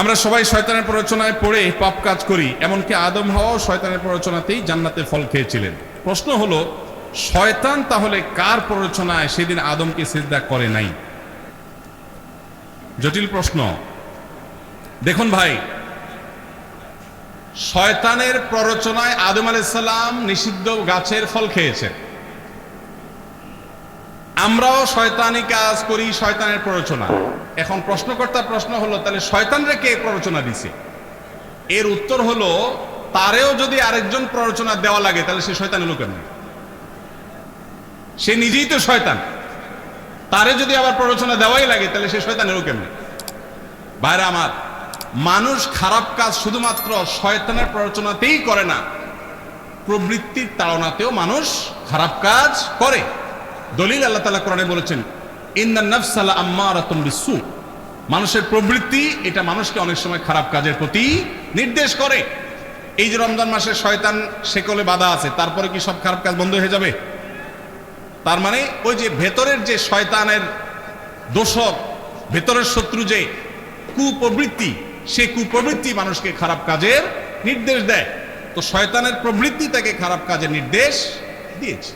আমরা সবাই শয়তানের প্ররোচনায় পড়ে পাপ কাজ করি, এমনকি আদম হওয়াও শয়তানের প্ররোচনাতেই জান্নাতে ফল খেয়েছিলেন। প্রশ্ন হলো, শয়তান তাহলে কার প্ররোচনায় সেদিন আদমকে সিজদা করে নাই? জটিল প্রশ্ন। দেখুন ভাই, শয়তানের প্ররোচনায় আদম আলাইসাল্লাম নিষিদ্ধ গাছের ফল খেয়েছেন। আমরাও শয়তানি কাজ করি, শয়তানের প্ররোচনা। এখন প্রশ্নকর্তা প্রশ্ন হলো, তাহলে শয়তানরে কে প্ররোচনা দিছে? এর উত্তর হলো, তারেও যদি আরেকজন প্ররোচনা দেওয়া লাগে, তাহলে সে শয়তান হলো কেন সে নিজেই তো শয়তান। তারে যদি আবার প্ররোচনা দেওয়াই লাগে, তাহলে সে শয়তান হলো কেমনে বাইরে আমার, মানুষ খারাপ কাজ শুধুমাত্র শয়তানের প্ররোচনাতেই করে না, প্রবৃত্তির তাড়নাতেও মানুষ খারাপ কাজ করে। দলিল আল্লাহ তালা কোরআনে বলেছেন ইন্দা নফসালা আম্মারাতুম বিসু মানুষের প্রবৃত্তি, এটা মানুষকে অনেক সময় খারাপ কাজের প্রতি নির্দেশ করে। এই যে রমজান মাসে শয়তান সেকলে বাধা আছে, তারপরে কি সব খারাপ কাজ বন্ধ হয়ে যাবে? তার মানে ওই যে ভেতরের যে শয়তানের দোষক, ভেতরের শত্রু যে কুপ্রবৃত্তি, সে কুপ্রবৃত্তি মানুষকে খারাপ কাজের নির্দেশ দেয়। তো শয়তানের প্রবৃত্তি তাকে খারাপ কাজের নির্দেশ দিয়েছে।